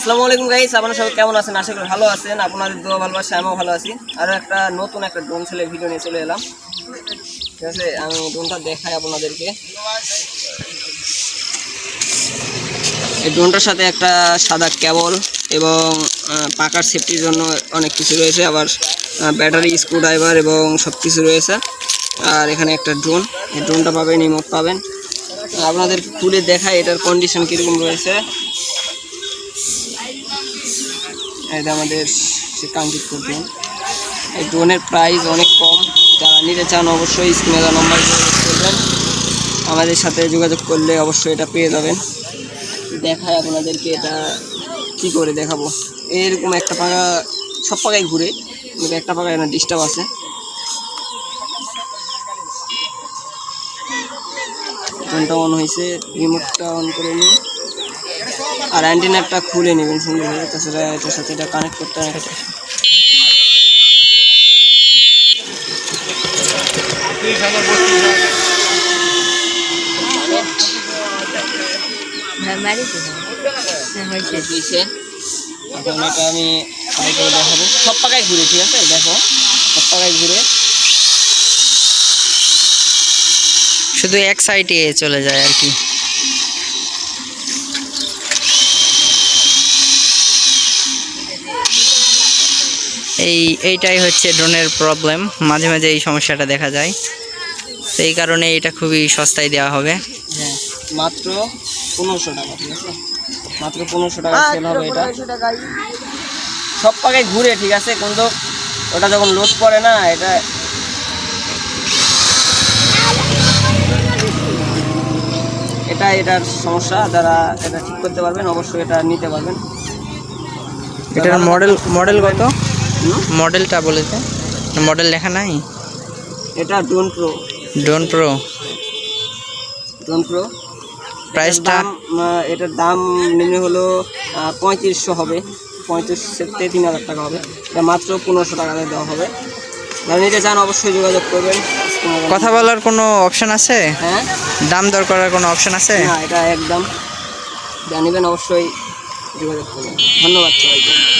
আসসালামু আলাইকুম গাইস আপনারা সবাই কেমন আছেন? আশা করি ভালো আছেন। আপনাদের দোয়া ভালোবাসা আমিও ভালো আছি। আরও একটা নতুন একটা ড্রোন ছেলে ভিডিও নিয়ে চলে এলাম। ঠিক আছে, আমি ড্রোনটা দেখাই আপনাদেরকে। এই ড্রোনটার সাথে একটা সাদা কেবল এবং পাকার সেফটির জন্য অনেক কিছু রয়েছে। আবার ব্যাটারি স্ক্রু ড্রাইভার এবং সব কিছু রয়েছে। আর এখানে একটা ড্রোন এই ড্রোনটা পাবেন ইমোট পাবেন। আপনাদের খুলে দেখায় এটার কন্ডিশন কীরকম রয়েছে। এটা আমাদের সে কাঙ্ক্ষিত ড্রোন এই ড্রোনের প্রাইস অনেক কম। যারা নিতে চান অবশ্যই স্ক্রিনে নম্বর করবেন। আমাদের সাথে যোগাযোগ করলে অবশ্যই এটা পেয়ে যাবেন। দেখায় আপনাদেরকে এটা কি করে দেখাবো। এরকম একটা পাকা, সব পাকায় ঘুরে। একটা পাকায় না ডিস্টার্ব আছে। ফোনটা অন হয়েছে। রিমোটটা অন করে নিই আর অ্যান্টিনারটা খুলে নেবেন সুন্দরভাবে তাছাড়া এটার সাথে এটা কানেক্ট করতে হবে দিয়েছে এখন এটা আমি ট্রাই করে দেখাবো। সব পাকায় ঘুরে ঠিক আছে? দেখো সব পাকায় ঘুরে। শুধু এক সাইডে চলে যায় আর কি। এই এইটাই হচ্ছে ড্রোনের প্রবলেম মাঝে মাঝে এই সমস্যাটা দেখা যায়। তো এই কারণে এটা খুবই সস্তায় দেওয়া হবে। হ্যাঁ মাত্র পনেরোশো টাকা ঠিক আছে? মাত্র পনেরোশো টাকা সেল হবে এটা। সব পাকায় ঘুরে ঠিক আছে? কিন্তু ওটা যখন লোড করে না এটা এটা এটার সমস্যা। যারা এটা ঠিক করতে পারবেন অবশ্যই এটা নিতে পারবেন। এটার মডেল মডেল কত? মডেলটা বলেছে মডেল লেখা নাই? এটা drone pro. Drone pro. Drone pro. প্রাইসটা? এটার দাম নিম্ন হলো পঁয়ত্রিশশো হবে। পঁয়ত্রিশ তিন হাজার টাকা হবে। এটা মাত্র পনেরোশো টাকা দেওয়া হবে। যারা নিতে চান অবশ্যই যোগাযোগ করবেন। কথা বলার কোনো অপশন আছে? হ্যাঁ? দাম দর করার কোনো অপশন আছে? না এটা একদম। জানিবেন অবশ্যই যোগাযোগ করবেন। ধন্যবাদ সবাইকে।